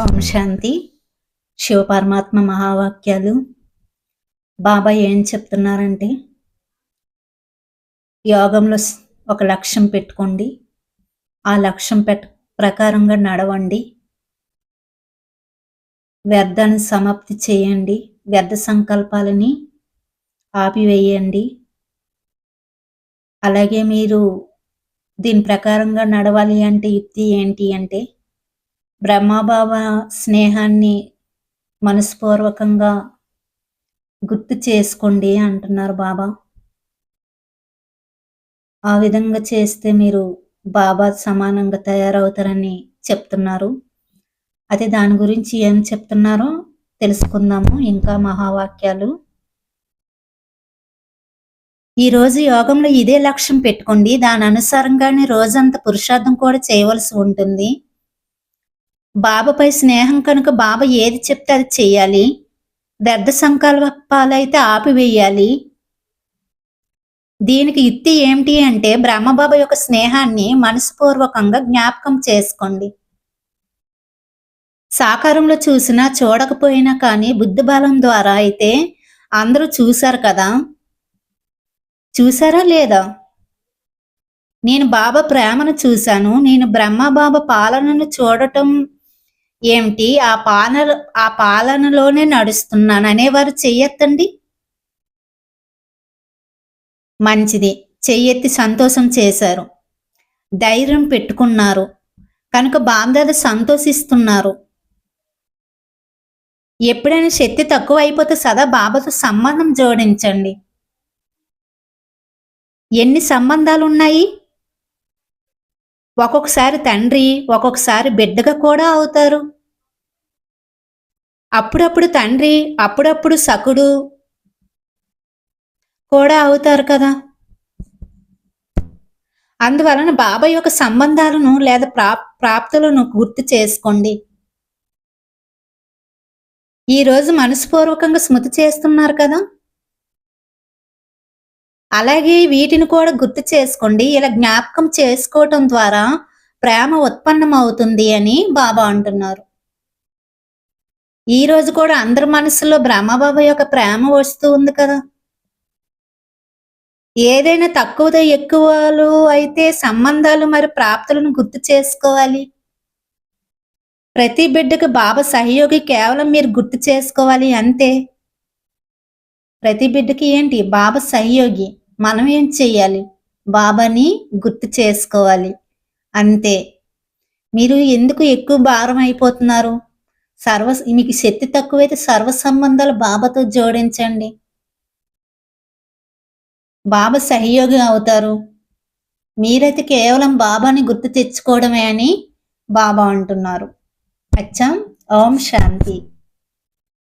ఓం శాంతి. శివపరమాత్మ మహావాక్యాలు బాబా ఏం చెప్తున్నారంటే యోగంలో ఒక లక్ష్యం పెట్టుకోండి. ఆ లక్ష్యం పెట్ ప్రకారంగా నడవండి. వ్యర్థాన్ని సమాప్తి చేయండి. వ్యర్థ సంకల్పాలని ఆపివేయండి. అలాగే మీరు దీని ప్రకారంగా నడవాలి అంటే యుక్తి ఏంటి అంటే బ్రహ్మబాబా స్నేహాన్ని మనస్పూర్వకంగా గుర్తు చేసుకోండి అంటున్నారు బాబా. ఆ విధంగా చేస్తే మీరు బాబా సమానంగా తయారవుతారని చెప్తున్నారు. అయితే దాని గురించి ఏం చెప్తున్నారో తెలుసుకుందాము. ఇంకా మహావాక్యాలు. ఈ రోజు యోగంలో ఇదే లక్ష్యం పెట్టుకోండి. దాని అనుసారంగానే రోజంతా పురుషార్థం కూడా చేయవలసి ఉంటుంది. బాబాపై స్నేహం కనుక బాబా ఏది చెప్తే అది చేయాలి వ్యర్థ సంకల్పాలైతే ఆపివేయాలి. దీనికి యుక్తి ఏమిటి అంటే బ్రహ్మబాబా యొక్క స్నేహాన్ని మనసుపూర్వకంగా జ్ఞాపకం చేసుకోండి. సాకారంలో చూసినా చూడకపోయినా కానీ బుద్ధి బలం ద్వారా అయితే అందరూ చూశారు కదా. చూసారా లేదా? నేను బాబా ప్రేమను చూశాను. నేను బ్రహ్మ బాబా పాలనను చూడటం ఏమిటి? ఆ పాలన ఆ పాలనలోనే నడుస్తున్నాను అనేవారు చెయ్యెత్తండి మంచిది. చెయ్యెత్తి సంతోషం చేశారు. ధైర్యం పెట్టుకున్నారు. కనుక బాంధద సంతోషిస్తున్నారు. ఎప్పుడైనా శక్తి తక్కువ అయిపోతే సదా బాబాతో సంబంధం జోడించండి. ఎన్ని సంబంధాలు ఉన్నాయి ఒక్కొక్కసారి తండ్రి ఒక్కొక్కసారి బిడ్డగా కూడా అవుతారు. అప్పుడప్పుడు తండ్రి అప్పుడప్పుడు సకుడు కూడా అవుతారు కదా. అందువలన బాబాయ్ యొక్క సంబంధాలను లేదా ప్రా ప్రాప్తులను గుర్తు చేసుకోండి. ఈ రోజు మనస్పూర్వకంగా స్మృతి చేస్తున్నారు కదా. అలాగే వీటిని కూడా గుర్తు చేసుకోండి. ఇలా జ్ఞాపకం చేసుకోవటం ద్వారా ప్రేమ ఉత్పన్నం అవుతుంది అని బాబా అంటున్నారు. ఈ రోజు కూడా అందరి మనసులో బ్రహ్మబాబా యొక్క ప్రేమ వస్తూ ఉంది కదా. ఏదైనా తక్కువతో ఎక్కువలు అయితే సంబంధాలు మరి ప్రాప్తులను గుర్తు చేసుకోవాలి. ప్రతి బిడ్డకు బాబా సహయోగి కేవలం మీరు గుర్తు చేసుకోవాలి అంతే. ప్రతి బిడ్డకి ఏంటి? బాబా సహయోగి. మనం ఏం చెయ్యాలి? బాబాని గుర్తు చేసుకోవాలి. అంతే. మీరు ఎందుకు ఎక్కువ భారం అయిపోతున్నారు? సర్వ మీకు శక్తి తక్కువైతే సర్వ సంబంధాలు బాబాతో జోడించండి. బాబా సహయోగి అవుతారు. మీరైతే కేవలం బాబాని గుర్తు తెచ్చుకోవడమే అని బాబా అంటున్నారు. అచ్చం. ఓం శాంతి.